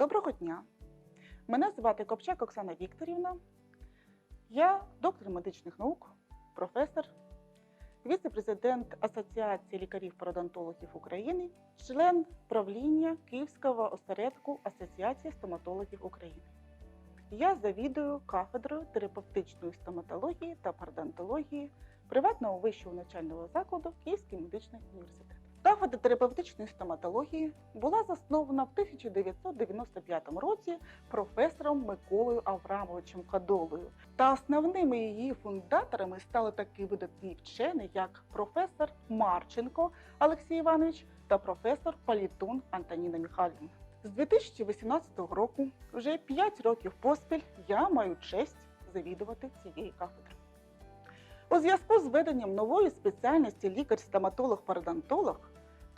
Доброго дня! Мене звати Копчак Оксана Вікторівна. Я доктор медичних наук, професор, віце-президент Асоціації лікарів-пародонтологів України, член правління Київського осередку Асоціації стоматологів України. Я завідую кафедрою терапевтичної стоматології та пародонтології приватного вищого навчального закладу Київський медичний університет. Кафедра терапевтичної стоматології була заснована в 1995 році професором Миколою Аврамовичем Кадолою. Та основними її фундаторами стали такі видатні вчені, як професор Марченко Олексій Іванович та професор Палітун Антоніна Михайлівна. З 2018 року, вже 5 років поспіль, я маю честь завідувати цією кафедрою. У зв'язку з введенням нової спеціальності лікар-стоматолог-пародонтолог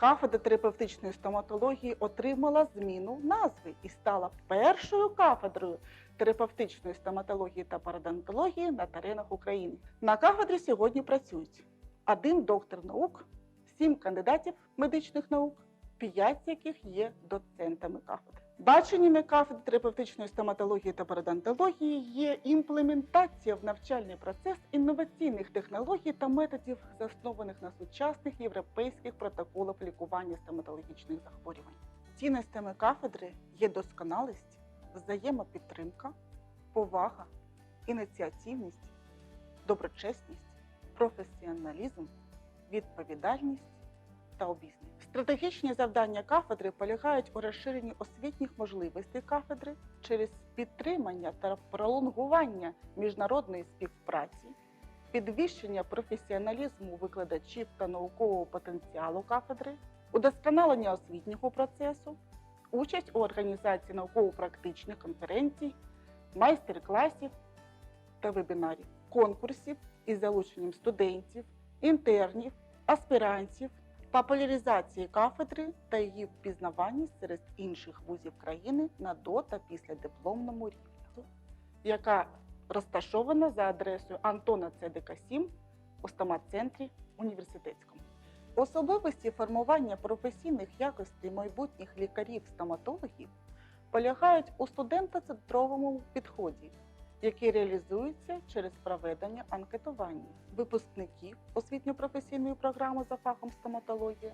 кафедра терапевтичної стоматології отримала зміну назви і стала першою кафедрою терапевтичної стоматології та парадонтології на теренах України. На кафедрі сьогодні працюють один доктор наук, сім кандидатів медичних наук, п'ять з яких є доцентами кафедри. Баченнями кафедри терапевтичної стоматології та пародонтології є імплементація в навчальний процес інноваційних технологій та методів, заснованих на сучасних європейських протоколах лікування стоматологічних захворювань. Цінностями кафедри є досконалість, взаємопідтримка, повага, ініціативність, доброчесність, професіоналізм, відповідальність та обізнаність. Стратегічні завдання кафедри полягають у розширенні освітніх можливостей кафедри через підтримання та пролонгування міжнародної співпраці, підвищення професіоналізму викладачів та наукового потенціалу кафедри, удосконалення освітнього процесу, участь у організації науково-практичних конференцій, майстер-класів та вебінарів, конкурсів із залученням студентів, інтернів, аспірантів, популяризації кафедри та її впізнаваність серед інших вузів країни на до та післядипломному рівні, яка розташована за адресою Антона Цедика 7 у стомат-центрі університетському. Особливості формування професійних якостей майбутніх лікарів-стоматологів полягають у студентоцентровому підході, який реалізується через проведення анкетування випускників освітньо-професійної програми за фахом стоматологія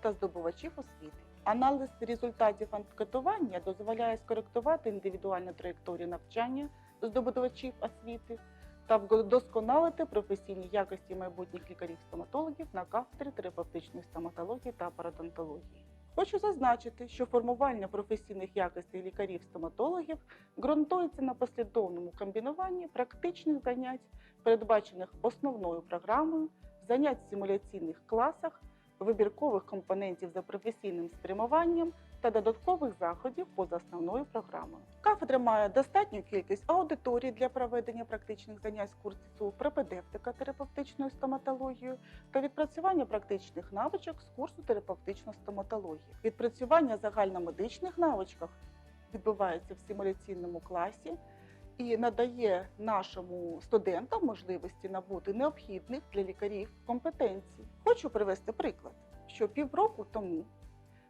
та здобувачів освіти. Аналіз результатів анкетування дозволяє скоректувати індивідуальну траєкторію навчання здобувачів освіти та вдосконалити професійні якості майбутніх лікарів-стоматологів на кафедрі терапевтичної стоматології та парадонтології. Хочу зазначити, що формування професійних якостей лікарів-стоматологів ґрунтується на послідовному комбінуванні практичних занять, передбачених основною програмою, занять в симуляційних класах, вибіркових компонентів за професійним спрямуванням та додаткових заходів поза основною програмою. Кафедра має достатню кількість аудиторій для проведення практичних занять з курсу пропедевтика терапевтичною стоматологією та відпрацювання практичних навичок з курсу терапевтична стоматологія. Відпрацювання загальномедичних навичках відбувається в симуляційному класі і надає нашому студентам можливості набути необхідних для лікарів компетенцій. Хочу привести приклад, що півроку тому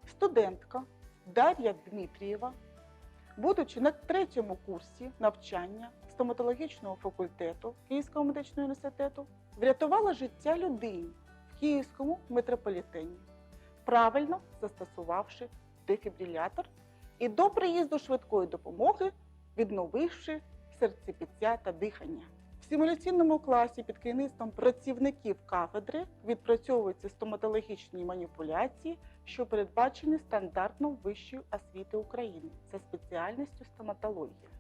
студентка Дар'я Дмитрієва, будучи на третьому курсі навчання стоматологічного факультету Київського медичного університету, врятувала життя людині в Київському метрополітені, правильно застосувавши дефібрилятор і до приїзду швидкої допомоги відновивши серцебиття та дихання. В симуляційному класі під керівництвом працівників кафедри відпрацьовуються стоматологічні маніпуляції, що передбачені стандартом вищої освіти України. За спеціальністю стоматологія,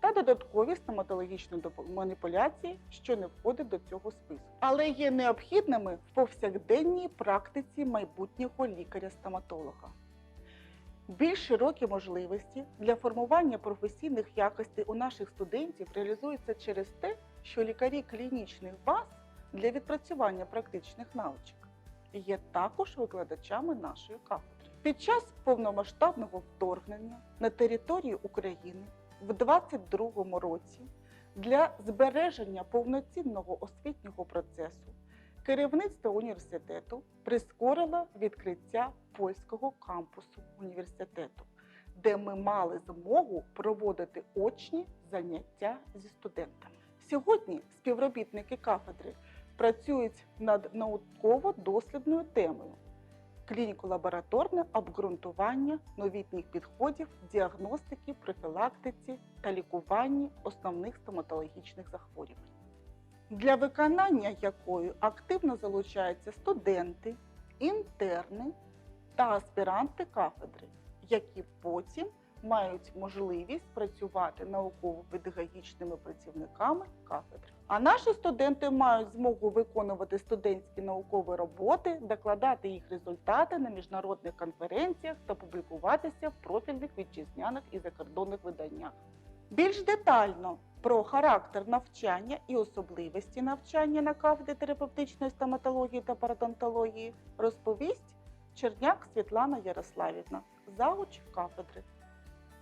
та додаткові стоматологічні маніпуляції, що не входять до цього списку, але є необхідними в повсякденній практиці майбутнього лікаря-стоматолога. Більш широкі можливості для формування професійних якостей у наших студентів реалізуються через те, що лікарі клінічних баз для відпрацювання практичних навичок є також викладачами нашої кафедри. Під час повномасштабного вторгнення на територію України в 2022 році для збереження повноцінного освітнього процесу керівництво університету прискорило відкриття польського кампусу університету, де ми мали змогу проводити очні заняття зі студентами. Сьогодні співробітники кафедри працюють над науково-дослідною темою клініко-лабораторне обґрунтування новітніх підходів діагностики, профілактиці та лікуванні основних стоматологічних захворювань, для виконання якої активно залучаються студенти, інтерни та аспіранти кафедри, які потім мають можливість працювати науково-педагогічними працівниками кафедри. А наші студенти мають змогу виконувати студентські наукові роботи, докладати їх результати на міжнародних конференціях та публікуватися в профільних вітчизняних і закордонних виданнях. Більш детально про характер навчання і особливості навчання на кафедрі терапевтичної стоматології та пародонтології розповість Черняк Світлана Ярославівна, завуч кафедри.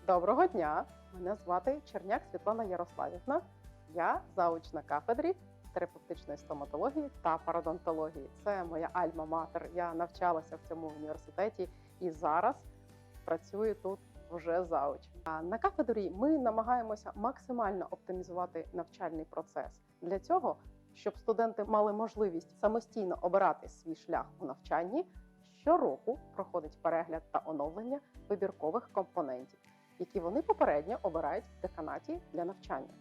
Доброго дня! Мене звати Черняк Світлана Ярославівна. Я зауч на кафедрі терапевтичної стоматології та пародонтології. Це моя альма-матер. Я навчалася в цьому університеті і зараз працюю тут вже зауч. На кафедрі ми намагаємося максимально оптимізувати навчальний процес. Для цього, щоб студенти мали можливість самостійно обирати свій шлях у навчанні, щороку проходить перегляд та оновлення вибіркових компонентів які вони попередньо обирають в деканаті для навчання.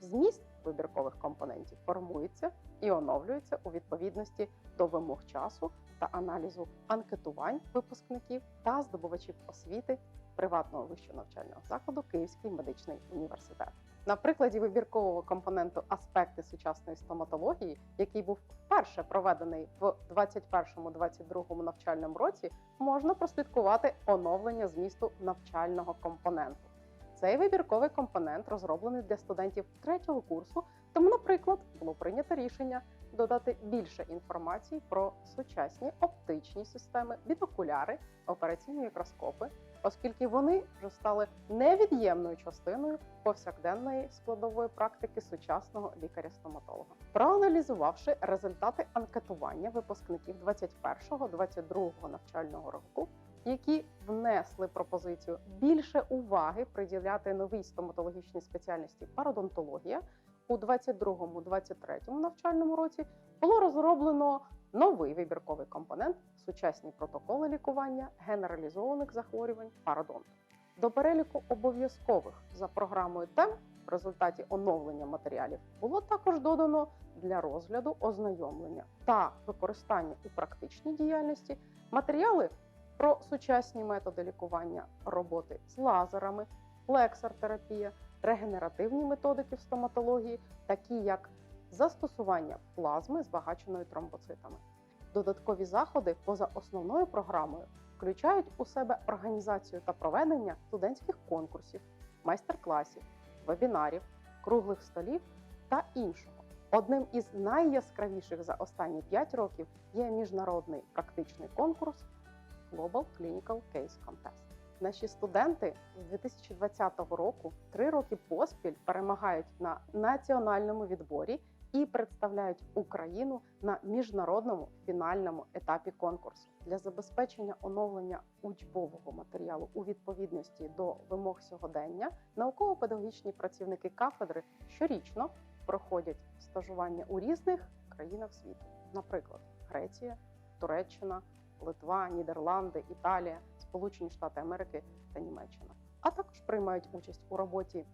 Зміст вибіркових компонентів формується і оновлюється у відповідності до вимог часу та аналізу анкетувань випускників та здобувачів освіти приватного вищого навчального закладу Київський медичний університет. На прикладі вибіркового компоненту аспекти сучасної стоматології, який був вперше проведений в 2021-2022 навчальному році, можна прослідкувати оновлення змісту навчального компоненту. Цей вибірковий компонент розроблений для студентів третього курсу, тому, наприклад, було прийнято рішення додати більше інформації про сучасні оптичні системи, бінокуляри, операційні мікроскопи, оскільки вони вже стали невід'ємною частиною повсякденної складової практики сучасного лікаря-стоматолога. Проаналізувавши результати анкетування випускників 21-22 навчального року, які внесли пропозицію більше уваги приділяти новій стоматологічній спеціальності пародонтологія у 22-23 навчальному році було розроблено новий вибірковий компонент сучасні протоколи лікування генералізованих захворювань пародонту. До переліку обов'язкових за програмою тем в результаті оновлення матеріалів було також додано для розгляду ознайомлення та використання у практичній діяльності матеріали про сучасні методи лікування роботи з лазерами, лексартерапія, регенеративні методики в стоматології, такі як застосування плазми, збагаченої тромбоцитами. Додаткові заходи поза основною програмою включають у себе організацію та проведення студентських конкурсів, майстер-класів, вебінарів, круглих столів та іншого. Одним із найяскравіших за останні 5 років є міжнародний практичний конкурс Global Clinical Case Contest. Наші студенти з 2020 року три роки поспіль перемагають на національному відборі і представляють Україну на міжнародному фінальному етапі конкурсу для забезпечення оновлення учбового матеріалу у відповідності до вимог сьогодення. Науково-педагогічні працівники кафедри щорічно проходять стажування у різних країнах світу, наприклад, Греція, Туреччина, Литва, Нідерланди, Італія, Сполучені Штати Америки та Німеччина, а також приймають участь у роботі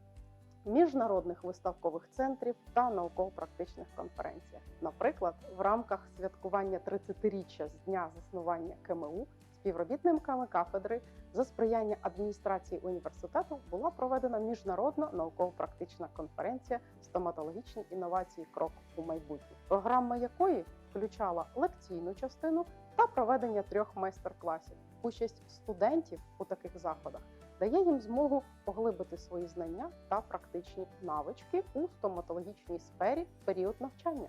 міжнародних виставкових центрів та науково-практичних конференціях. Наприклад, в рамках святкування 30-річчя з дня заснування КМУ співробітниками кафедри за сприяння адміністрації університету була проведена міжнародна науково-практична конференція стоматологічні інновації Крок у майбутнє, програма якої включала лекційну частину та проведення трьох майстер-класів. Участь студентів у таких заходах дає їм змогу поглибити свої знання та практичні навички у стоматологічній сфері в період навчання.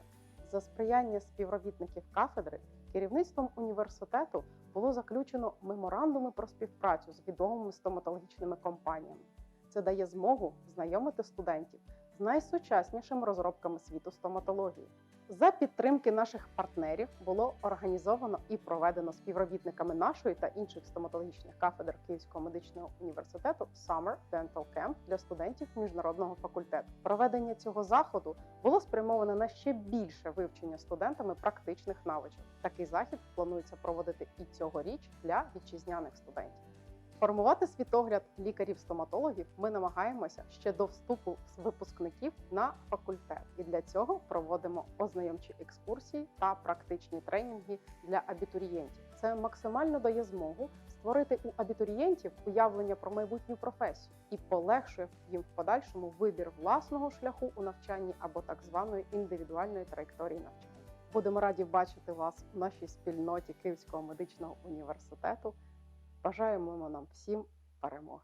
За сприяння співробітників кафедри керівництвом університету було заключено меморандуми про співпрацю з відомими стоматологічними компаніями. Це дає змогу знайомити студентів з найсучаснішими розробками світу стоматології, За підтримки наших партнерів було організовано і проведено співробітниками нашої та інших стоматологічних кафедр Київського медичного університету Summer Dental Camp для студентів міжнародного факультету. Проведення цього заходу було спрямоване на ще більше вивчення студентами практичних навичок. Такий захід планується проводити і цьогоріч для вітчизняних студентів. Формувати світогляд лікарів-стоматологів ми намагаємося ще до вступу з випускників на факультет, і для цього проводимо ознайомчі екскурсії та практичні тренінги для абітурієнтів. Це максимально дає змогу створити у абітурієнтів уявлення про майбутню професію і полегшує їм в подальшому вибір власного шляху у навчанні або так званої індивідуальної траєкторії навчання. Будемо раді бачити вас у нашій спільноті Київського медичного університету. Бажаємо нам всім перемоги.